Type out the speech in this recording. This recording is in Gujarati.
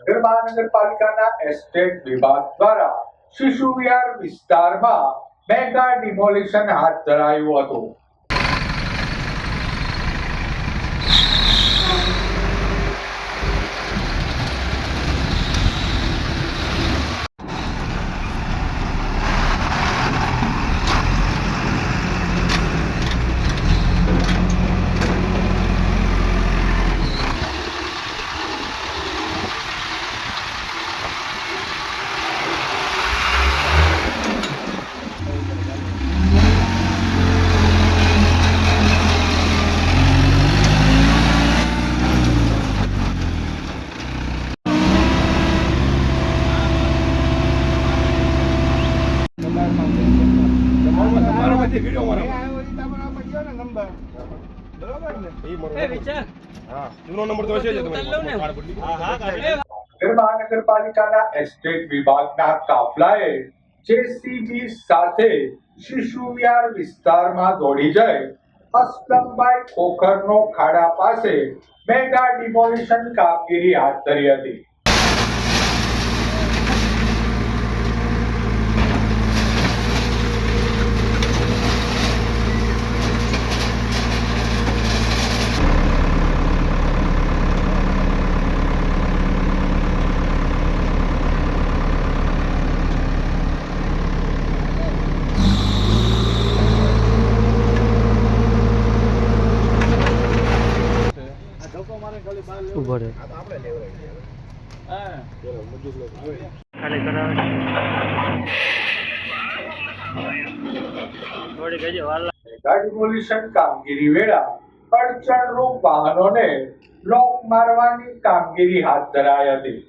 નગર મહાનગરપાલિકાના એસ્ટેટ વિભાગ દ્વારા શિશુ વિહાર વિસ્તારમાં મેગા ડિમોલિશન હાથ ધરાયું હતું. તમારો બધી વીડિયો મારો એ વિચાર. હા જૂનો નંબર તો હશે જ તમારી હા હા. મહાનગરપાલિકાના એસ્ટેટ વિભાગના કાફલાએ જેસીબી સાથે શિશુ વિહાર વિસ્તારમાં દોડી જઈ અસ્લમભાઈ ખોખરનો ખાડા પાસે મેગા ડિમોલિશન કામગીરી હાથ ધરી હતી. ઊભો રહે. ખાલી કરાવે થોડી કહેજે વાર લાગે. કામગીરી વેળા. અડચણરૂપ વાહનોને લોક મારવાની કામગીરી હાથ ધરાઈ હતી.